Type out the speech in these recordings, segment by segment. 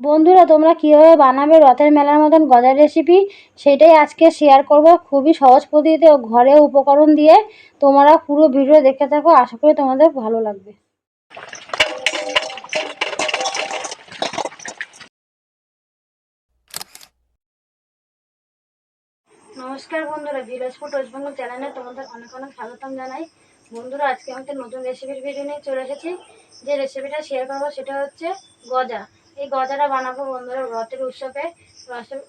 বন্ধুরা, তোমরা কীভাবে বানাবে রথের মেলার মতন গজার রেসিপি সেটাই আজকে শেয়ার করব। খুবই সহজ পদ্ধতিতে ও ঘরে উপকরণ দিয়ে তোমরা পুরো ভিডিও দেখে থাকো। আশা করি তোমাদের ভালো লাগবে। নমস্কার বন্ধুরা ভিলেজ ফুড ওয়েস্ট বেঙ্গল চ্যানেলে তোমাদের অনেক অনেক স্বাগতম জানাই। বন্ধুরা, আজকে আমাদের নতুন রেসিপির ভিডিও নিয়ে চলে এসেছি। যে রেসিপিটা শেয়ার করব সেটা হচ্ছে গজা। এই গজাটা বানাবো বন্ধুরা, রথের উৎসবে।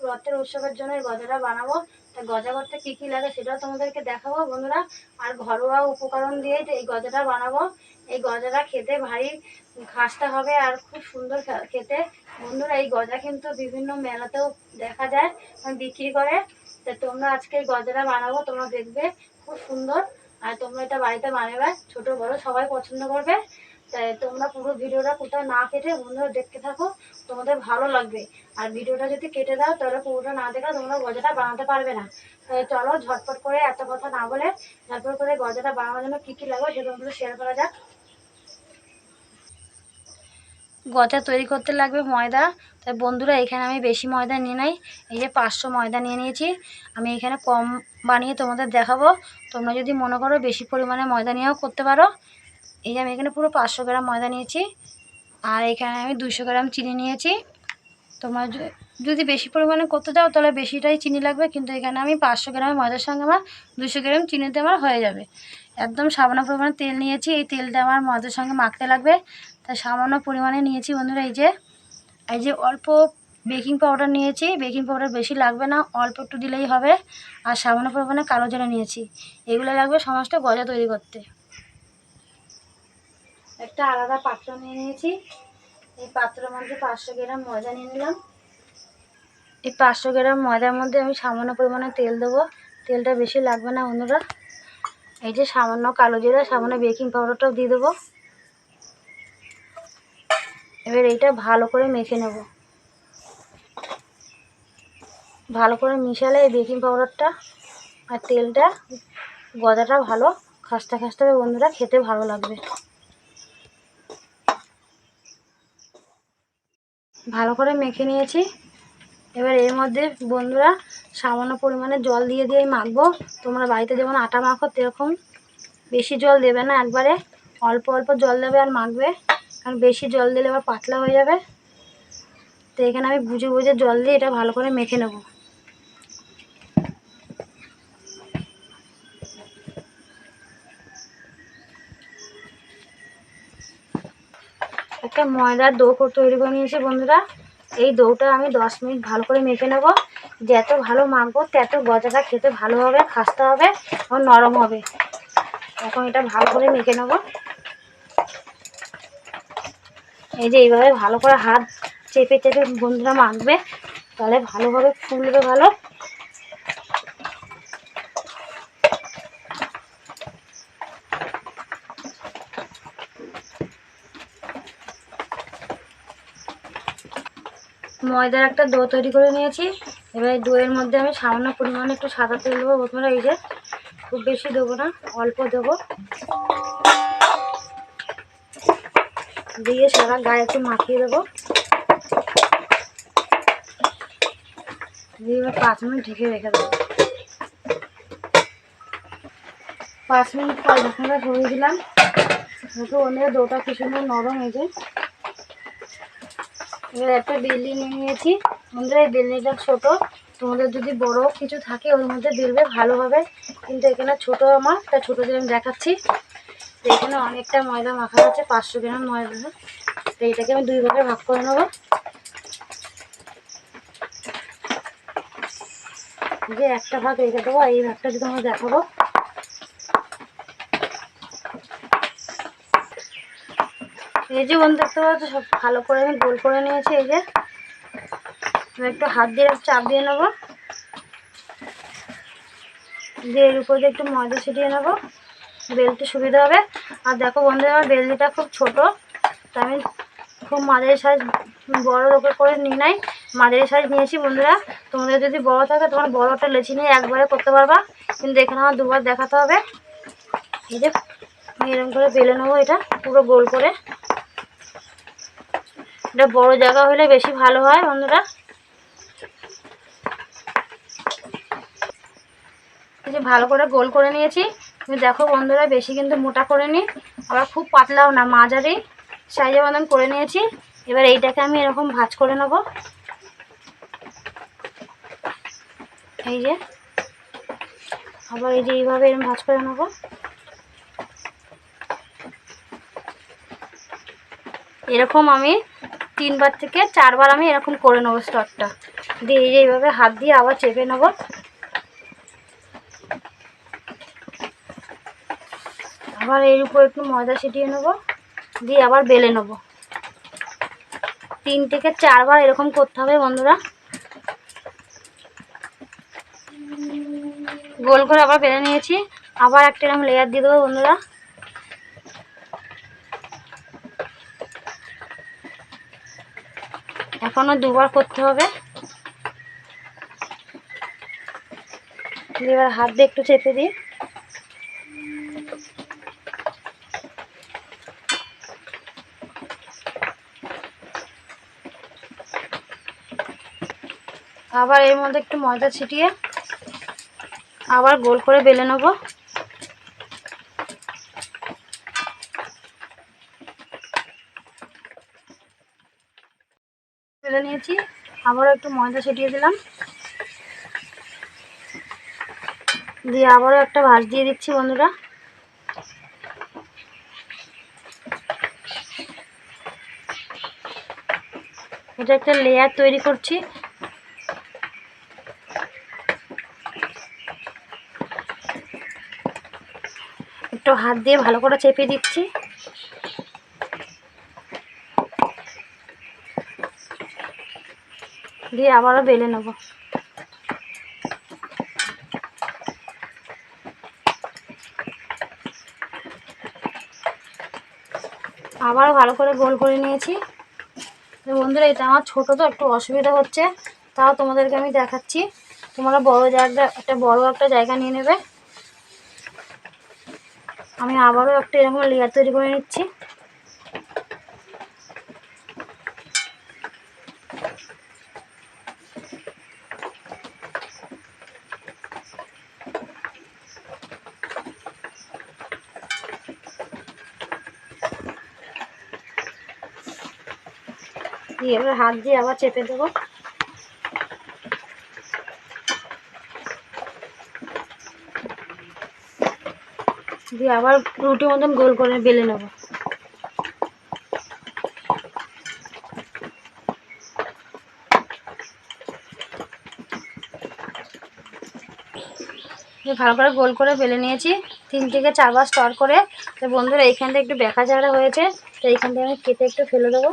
রথের- উৎসবের জন্য এই গজাটা বানাবো। তা গজা করতে কী কী লাগে সেটাও তোমাদেরকে দেখাবো বন্ধুরা। আর ঘরোয়া উপকরণ দিয়ে এই গজাটা বানাবো। এই গজাটা খেতে ভারী খাস্তা হবে আর খুব সুন্দর খেতে। বন্ধুরা, এই গজা কিন্তু বিভিন্ন মেলাতেও দেখা যায় মানে বিক্রি করে। তা তোমরা আজকে এই গজাটা বানাবো, তোমরা দেখবে, খুব সুন্দর। আর তোমরা এটা বাড়িতে বানাবে, ছোট বড় সবাই পছন্দ করবে। তোমরা পুরো ভিডিওটা কোথাও না কেটে বন্ধুরা দেখতে থাকো, তোমাদের ভালো লাগবে। আর ভিডিওটা যদি কেটে দাও, তাহলে পুরোটা না দেখলে তোমরা গজাটা বানাতে পারবে না। চলো ঝটপট করে এত কথা না বলে ঝটপট করে গজাটা বানানোর জন্য কী কী লাগবে সেটা তোমাদের শেয়ার করা যাক। গজা তৈরি করতে লাগবে ময়দা। তাই বন্ধুরা, এখানে আমি বেশি ময়দা নিয়ে নাই, এই যে পাঁচশো ময়দা নিয়ে নিয়েছি। আমি এখানে কম বানিয়ে তোমাদের দেখাবো। তোমরা যদি মনে করো বেশি পরিমাণে ময়দা নিয়েও করতে পারো এই যে আমি এখানে পুরো পাঁচশো গ্রাম ময়দা নিয়েছি। আর এখানে আমি দুশো গ্রাম চিনি নিয়েছি। তোমরা যদি বেশি পরিমাণে করতে চাও, তাহলে বেশিটাই চিনি লাগবে। কিন্তু এখানে আমি পাঁচশো গ্রামের ময়দার সঙ্গে আমার দুশো গ্রাম চিনিতে আমার হয়ে যাবে। একদম সামান্য পরিমাণে তেল নিয়েছি। এই তেলটা আমার ময়দার সঙ্গে মাখতে লাগবে। তাই সামান্য পরিমাণে নিয়েছি বন্ধুরা, এই যে। এই যে অল্প বেকিং পাউডার নিয়েছি। বেকিং পাউডার বেশি লাগবে না, অল্প একটু দিলেই হবে। আর সামান্য পরিমাণে কালো জলে নিয়েছি। এগুলো লাগবে সমস্ত গজা তৈরি করতে। একটা আলাদা পাত্র নিয়ে নিয়েছি। এই পাত্রের মধ্যে পাঁচশো গ্রাম ময়দা নিয়ে নিলাম। এই পাঁচশো গ্রাম ময়দার মধ্যে আমি সামান্য পরিমাণে তেল দেবো। তেলটা বেশি লাগবে না বন্ধুরা এই যে সামান্য কালো জিরা, সামান্য বেকিং পাউডারটাও দিয়ে দেবো। এবার এইটা ভালো করে মেখে নেব। ভালো করে মিশালে এই বেকিং পাউডারটা আর তেলটা গজাটা ভালো, খাস্তা খাস্তা বন্ধুরা, খেতে ভালো লাগবে। ভালো করে মেখে নিয়েছি। এবার এর মধ্যে বন্ধুরা সামান্য পরিমাণে জল দিয়ে দিয়ে মাখবো। তোমরা বাড়িতে যেমন আটা মাখো, তেরকম বেশি জল দেবে না একবারে। অল্প অল্প জল দেবে আর মাখবে। কারণ বেশি জল দিলে আবার পাতলা হয়ে যাবে। তো এখানে আমি বুঝে বুঝে জল দিয়ে এটা ভালো করে মেখে নেব। একটা ময়দার ডো করে তৈরি করে নিয়েছি বন্ধুরা। এই দৌটা আমি দশ মিনিট ভালো করে মেখে নেব। যত ভালো মাখবো, তত গজাটা খেতে ভালো হবে, খাস্তা হবে ও নরম হবে। এখন এটা ভালো করে মেখে নেব। এই যে এইভাবে ভালো করে হাত চেপে চেপে বন্ধুরা মাখবে, তাহলে ভালোভাবে ফুলবে ভালো। ময়দার একটা দো তৈরি করে নিয়েছি। এবার এই দইয়ের মধ্যে আমি সামান্য পরিমাণে একটু সাদা তেল দেবো প্রথমে। এই যে খুব বেশি দেবো না, অল্প দেবো। দিয়ে সারা গায়ে একটু মাখিয়ে দেবো। দিয়ে এবার পাঁচ মিনিট ঢেকে রেখে দেবো। পাঁচ মিনিট পর ঢাকনাটা ধরে দিলাম দেখো ওদের দোটা কি সুন্দর নরম হয়েছে একটা বেলনি নিয়ে নিয়েছি। আমাদের এই বেলনিটা ছোট। তোমাদের যদি বড় কিছু থাকে, ওর মধ্যে বেলবে ভালো হবে কিন্তু এখানে ছোট আমার, তা ছোটো আমি দেখাচ্ছি। তো এখানে অনেকটা ময়দা মাখা আছে, পাঁচশো গ্রাম ময়দা। তো এটাকে আমি দুই ভাগে ভাগ করে নেব। যে একটা ভাগ রেখে দেবো এই ভাগটা যদি আমরা দেখাবো। এই যে বন্ধু, দেখতে পাচ্ছ? সব ভালো করে আমি গোল করে নিয়েছি, এই যে। একটু হাত দিয়ে চাপ দিয়ে নেব। দিয়ে এর উপর দিয়ে একটু ময়দা ছিটিয়ে নেব। বেলতে সুবিধা হবে। আর দেখো বন্ধু, আমার বেলনিটা খুব ছোট তা আমি খুব মাঝারি সাইজ বড় ওপর করে নিই নাই। মাঝারি সাইজ নিয়েছি বন্ধুরা। তোমাদের যদি বড় থাকে, তোমার বড়টা লেচি নিয়ে একবারে করতে পারবা। কিন্তু এখানে আমার দুবার দেখাতে হবে। এই যে এরকম করে বেলে নেব এটা, পুরো গোল করে। এটা বড় জায়গা হলে বেশি ভালো হয়, বন্ধুরা। যে ভালো করে গোল করে নিয়েছি। তুমি দেখো বন্ধুরা, বেশি কিন্তু মোটা করে নি আবার খুব পাতলাও না, মাঝারি সাইজে মতন করে নিয়েছি। এবার এইটাকে আমি এরকম ভাজ করে নেব। এই যে। আবার এই যে এইভাবে এরকম ভাজ করে নেব। এরকম আমি তিনবার থেকে চারবার আমি এরকম করে নেব স্টকটা। দিয়ে এইভাবে হাত দিয়ে আবার চেপে নেব। আবার এর উপর একটু ময়দা ছিটিয়ে নেব, দিয়ে আবার বেলে নেব। তিন থেকে চারবার এরকম করতে হবে বন্ধুরা। গোল করে আবার বেলে নিয়েছি। আবার একটা এরকম লেয়ার দিয়ে দেবো বন্ধুরা। এখনও দুবার করতে হবে। এবার হাত দিয়ে একটু চেপে দিই। আবার এর মধ্যে একটু ময়দা ছিটিয়ে আবার গোল করে বেলে নেব। বেলে নিয়েছি। আবারও একটু ময়দা ছিটিয়ে দিলাম। দিয়ে আবারও একটা ভাঁজ দিয়ে দিচ্ছি বন্ধুরা। এটা একটা লেয়ার তৈরি করছি। একটু হাত দিয়ে ভালো করে চেপে দিচ্ছি। দিয়ে আবারও বেলে নেব। আবারও ভালো করে গোল করে নিয়েছি। বন্ধুরা, এটা আমার ছোটো তো, একটু অসুবিধা হচ্ছে, তাও তোমাদেরকে আমি দেখাচ্ছি। তোমরা বড় জায়গা, একটা বড় একটা জায়গা নিয়ে নেবে। আমি আবারও একটা এরকম লেয়ার তৈরি করে নিচ্ছি। দিয়ে এবার হাত দিয়ে আবার চেপে দেবো। দিয়ে আবার রুটি মতন গোল করে বেলে নেব। ভালো করে গোল করে বেলে নিয়েছি। তিন থেকে চারবার স্টর করে। তো বন্ধুরা এইখানটা একটু বেঁকা চাড়া হয়েছে, তো এইখান থেকে আমি কেটে একটু ফেলে দেবো।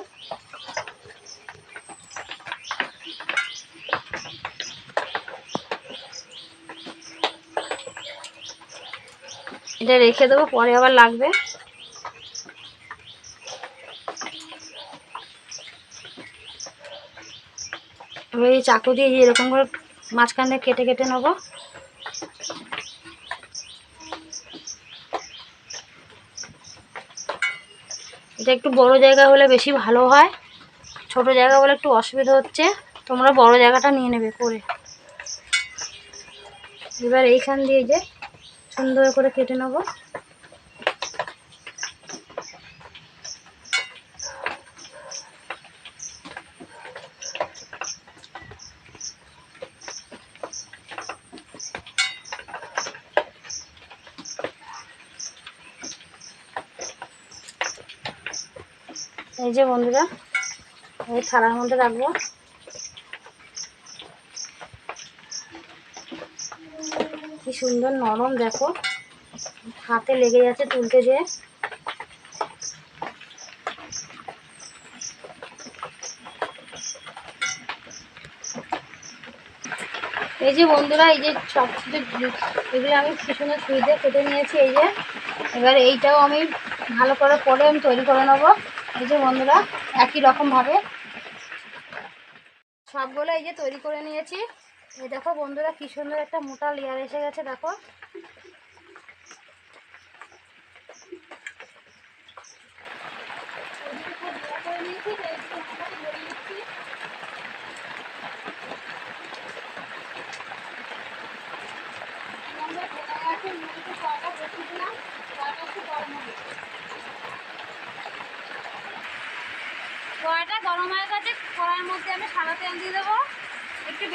এটা রেখে দেবো, পরে আবার লাগবে। এই চাকু দিয়ে এরকম করে মাঝখান দিয়ে কেটে কেটে নেব। এটা একটু বড় জায়গা হলে বেশি ভালো হয়। ছোট জায়গা হলে একটু অসুবিধা হচ্ছে। তোমরা বড় জায়গাটা নিয়ে নেবে করে। এবার এইখান দিয়ে যে সুন্দর করে কেটে নেব। এই যে বন্ধুরা এই থালার মধ্যে রাখব কি সুন্দর নরম দেখো। হাতে লেগে যাচ্ছে তুলতে যেয়ে এই যে বন্ধুরা, এই যে সব এগুলো আমি কি সুন্দর সুই কেটে নিয়েছি, এই যে। এবার এইটাও আমি ভালো করে পরে আমি তৈরি করে নেব। এই যে বন্ধুরা, একই রকমভাবে। সবগুলো এই যে তৈরি করে নিয়েছি। এই দেখো বন্ধুরা, কি সুন্দর একটা মোটা লেয়ার এসে গেছে, দেখো। কড়াটা গরম হয়ে গেছে কড়ার মধ্যে আমি সারাতে তেল দিয়ে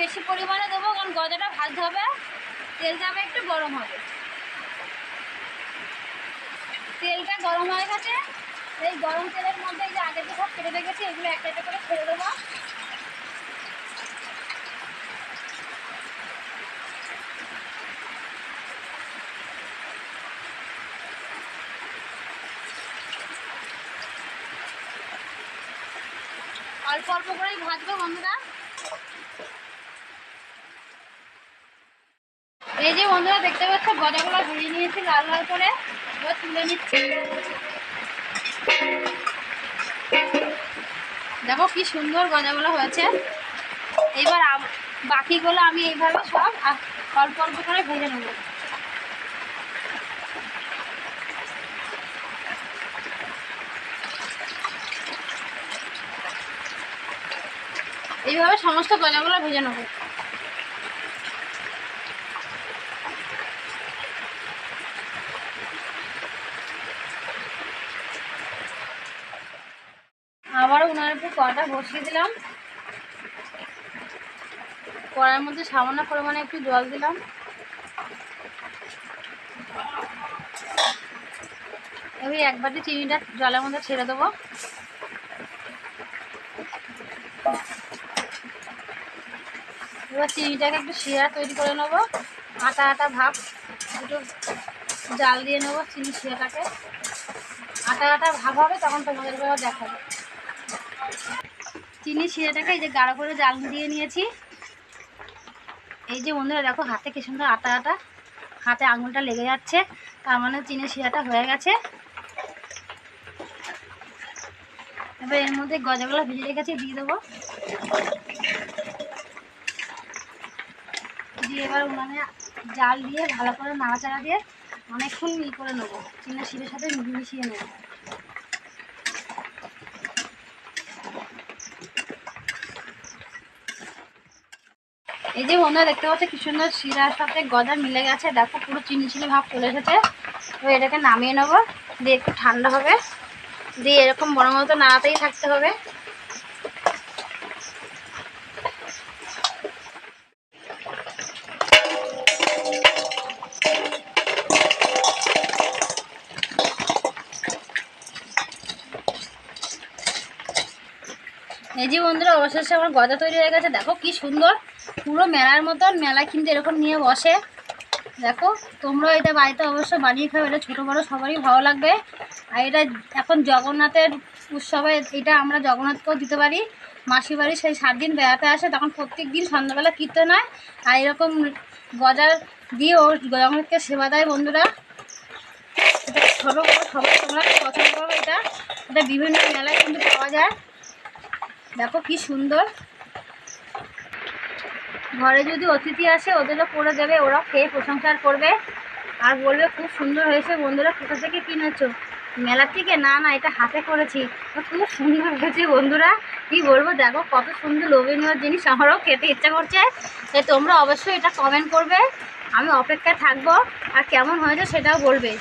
বেশি পরিমাণে দেবো, কারণ গজাটা ভাজতে হবে, তেল যাবে একটু গরম হবে। তেলটা গরম হয়ে গেছে। এই গরম তেলের মধ্যে এই যে আগে যে সব কেটে রেখেছি, এগুলো একটা একটা করে ছেড়ে দেবো। অল্প অল্প করেই ভাজবো বন্ধুরা। এই যে বন্ধুরা দেখতে পাচ্ছ গজাগুলো ভেজে নিয়েছি লাল লাল করে। তুলে নিচ্ছি। দেখো কি সুন্দর গজাগুলো হয়েছে। এবার বাকিগুলো আমি এইভাবে সব অল্প অল্প করে ভেজে নেব। এইভাবে সমস্ত গজাগুলো ভেজে নেব। আবার উনার উপর কড়াটা বসিয়ে দিলাম। কড়ার মধ্যে সামান্য পরিমাণে একটু জল দিলাম। এবার এক বাটি চিনিটা জলের মধ্যে ছেড়ে দেবো। এবার চিনিটাকে একটু শিরা তৈরি করে নেব। আটা আটা ভাব একটু জাল দিয়ে নেব চিনি শিরাটাকে। আটা আটা ভাব হবে, তখন তোমাদের দেখাবো। চিনি শিরাটাকে এই যে গাঢ় করে জাল দিয়ে নিয়েছি। এই যে বন্ধুরা দেখো, হাতে কি সুন্দর আটা আটা। হাতে আঙুলটা লেগে যাচ্ছে, তার মানে চিনি শিরাটা হয়ে গেছে। এবার এর মধ্যে গজাগুলো ভিজে রেখেছি, দিয়ে দেবো। দিয়ে এবার উনানে জাল দিয়ে ভালো করে নাড়াচাড়া দিয়ে অনেকক্ষণ ই করে নেব। চিনি শিরের সাথে মিশিয়ে নেব। এই যে বন্ধুরা দেখতে পাচ্ছ, কি সুন্দর শিরার সাথে গজা মিলে গেছে। দেখো, পুরো চিনি চিনি ভাব চলে এসেছে। তো এটাকে নামিয়ে নেব। দিয়ে একটু ঠান্ডা হবে। দিয়ে এরকম বড় মতো নাড়াতেই থাকতে হবে। এই যে বন্ধুরা, অবশেষে আমার গজা তৈরি হয়ে গেছে। দেখো, কি সুন্দর। পুরো মেলার মতন মেলা কিন্তু এরকম নিয়ে বসে। দেখো তোমরাও এটা বাড়িতে অবশ্যই বানিয়ে খাবে, এটা ছোটো বড়ো সবারই ভালো লাগবে। আর এটা এখন জগন্নাথের উৎসবে এটা আমরা জগন্নাথকেও দিতে পারি। মাসি বাড়ি সেই সাত দিন বেড়াতে আসে, তখন প্রত্যেক দিন সন্ধ্যাবেলা কীর্তন হয়। আর এরকম গজার দিয়ে ও জগন্নাথকে সেবা দেয় বন্ধুরা। এটা ছোটো বড়ো সবাই তোমরা পছন্দ করবে এটা। এটা বিভিন্ন মেলায় কিন্তু পাওয়া যায়। দেখো কি সুন্দর। ঘরে যদি অতিথি আসে, ওদেরও করে দেবে, ওরা খেয়ে প্রশংসা করবে। আর বলবে, খুব সুন্দর হয়েছে বন্ধুরা, কোথা থেকে কিনেছো? মেলা থেকে? না না, এটা হাতে করেছি। খুব সুন্দর হয়েছে বন্ধুরা, কি বলব? দেখো, কত সুন্দর লোভনীয় জিনিস আমারও খেতে ইচ্ছা করছে। তাই তোমরা অবশ্যই এটা কমেন্ট করবে। আমি অপেক্ষায় থাকব, আর কেমন হয়েছে সেটাও বলবে।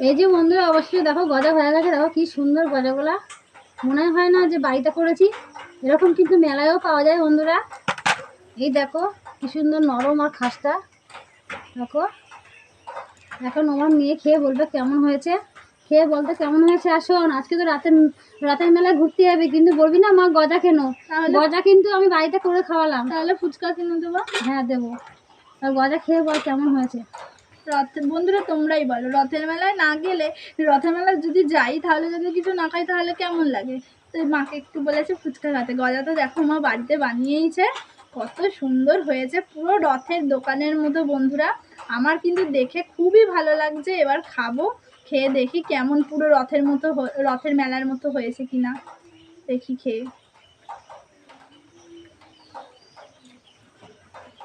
এই যে বন্ধুরা, অবশ্যই দেখো, গজা হয়ে গেছে। দেখো, কি সুন্দর গজাগুলা। মনে হয় না যে বাড়িতে করেছি। এরকম কিন্তু মেলায়ও পাওয়া যায় বন্ধুরা। এই দেখো কি সুন্দর নরম আর খাসটা। দেখো এখন আমার মেয়ে খেয়ে বলবে কেমন হয়েছে। খেয়ে বলতে কেমন হয়েছে আসো আজকে তো রাতের রাতের মেলায় ঘুরতে যাবে কিন্তু বলবি না মা গজা কেন? গজা কিন্তু আমি বাড়িতে করে খাওয়ালাম। তাহলে ফুচকা কিনে দেবো। হ্যাঁ দেবো। আর গজা খেয়ে বল কেমন হয়েছে। রথ বন্ধুরা তোমরাই বলো, রথের মেলায় না গেলে, রথের মেলায় যদি যাই, তাহলে যদি কিছু না খাই, তাহলে কেমন লাগে? তো মাকে একটু বলেছে ফুচকা খাতে। গজা তো দেখো মা বাড়িতে বানিয়েইছে, কত সুন্দর হয়েছে, পুরো রথের দোকানের মতো বন্ধুরা। আমার কিন্তু দেখে খুবই ভালো লাগছে, এবার খাব, খেয়ে দেখি কেমন পুরো রথের মতো রথের মেলার মতো হয়েছে কিনা। দেখি খেয়ে।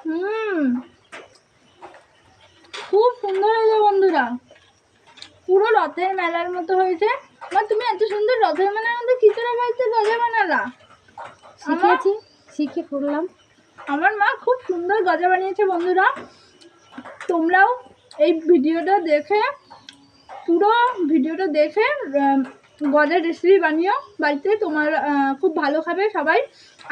হুম খুব সুন্দর হয়েছে বন্ধুরা। পুরো রথের মেলার মতো হয়েছে। মা তুমি এত সুন্দর রথের মেলার মধ্যে খিচুড়ি বাড়িতে গজা বানালা? শিখেছি শিখে করলাম। আমার মা খুব সুন্দর গজা বানিয়েছে বন্ধুরা। তোমরাও এই ভিডিওটা দেখে পুরো ভিডিওটা দেখে গজার রেসিপি বানিও। বাড়িতে তোমার খুব ভালো খাবে সবাই।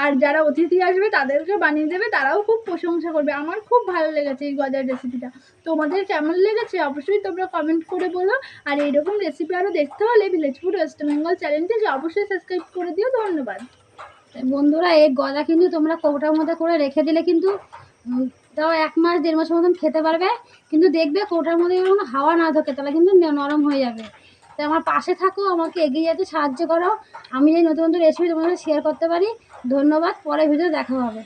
আর যারা অতিথি আসবে, তাদেরকে বানিয়ে দেবে। তারাও খুব প্রশংসা করবে। আমার খুব ভালো লেগেছে এই গজার রেসিপিটা তোমাদের কেমন লেগেছে? অবশ্যই তোমরা কমেন্ট করে বলো। আর এইরকম রেসিপি আরও দেখতে হলে ভিলেজ ফুড ওয়েস্ট বেঙ্গল চ্যানেলটিকে অবশ্যই সাবস্ক্রাইব করে দিও। ধন্যবাদ। বন্ধুরা, এই গজা কিন্তু তোমরা কৌটার মধ্যে করে রেখে দিলে কিন্তু তাও এক মাস, দেড় মাসের মতন খেতে পারবে। কিন্তু দেখবে কৌটার মধ্যে যখন হাওয়া না ঢোকে তাহলে কিন্তু নরম হয়ে যাবে। তো আমার পাশে থাকো, আমাকে এগিয়ে যেতে সাহায্য করো। আমি যে নতুন নতুন রেসিপি তোমাদের শেয়ার করতে পারি, ধন্যবাদ পরে ভিডিও দেখা হবে।